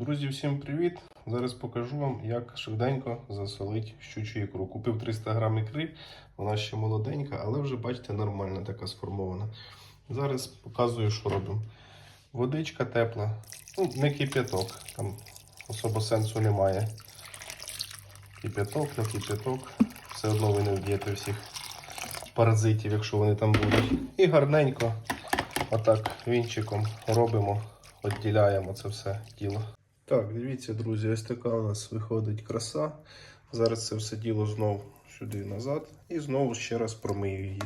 Друзі, всім привіт! Зараз покажу вам, як швиденько засолити щучу ікру. Купив 300 грам ікри, вона ще молоденька, але вже, бачите, нормальна така сформована. Зараз показую, що робимо. Водичка тепла, ну, не кип'яток, там особо сенсу немає. Кип'яток, не кип'яток. Все одно ви не вб'єте всіх паразитів, якщо вони там будуть. І гарненько, отак вінчиком робимо, відділяємо це все діло. Так, дивіться, друзі, ось така у нас виходить краса. Зараз це все діло знову сюди назад і знову ще раз промию її.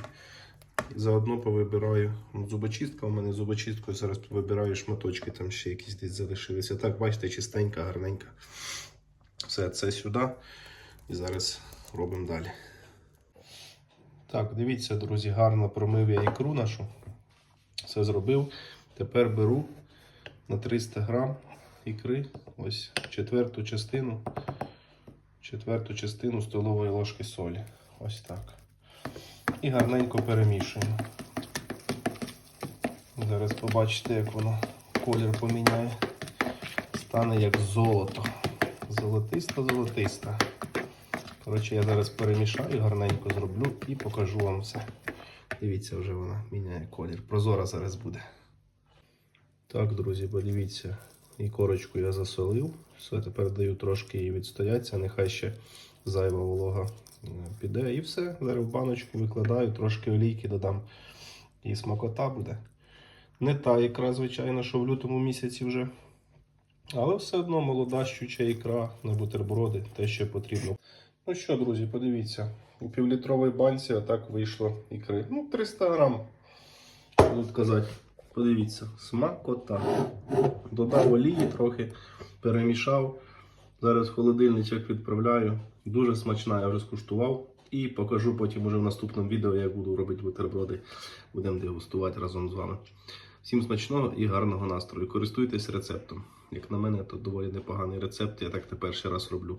Заодно повибираю ну, зубочистка. У мене зубочисткою зараз вибираю шматочки, там ще якісь десь залишилися. Так, бачите, чистенька, гарненька. Все це сюди. І зараз робимо далі. Так, дивіться, друзі, гарно промив я ікру нашу. Все зробив. Тепер беру на 300 грам ікри, ось четверту частину, четверту частину столової ложки солі. Ось так. І гарненько перемішуємо. Зараз побачите, як воно колір поміняє. Стане як золото. Золотиста-золотиста. Коротше, я зараз перемішаю, гарненько зроблю і покажу вам все. Дивіться, вже вона міняє колір. Прозора зараз буде. Так, друзі, подивіться, і корочку я засолив. Все, тепер даю трошки її відстояться, нехай ще зайва волога е, піде. І все. Зараз в баночку викладаю, трошки олійки додам. І смакота буде. Не та ікра, звичайно, що в лютому місяці вже. Але все одно молода щуча ікра на бутерброди, те, що потрібно. Ну що, друзі, подивіться. У півлітровій банці отак вийшло ікри. Ну, 300 грам. Будуть казати. Подивіться, смакота. Додав олії трохи, перемішав. Зараз холодильничок відправляю. Дуже смачна, я вже скуштував. І покажу потім уже в наступному відео, як буду робити бутерброди. Будемо дегустувати разом з вами. Всім смачного і гарного настрою. Користуйтесь рецептом. Як на мене, то доволі непоганий рецепт. Я так не перший раз роблю.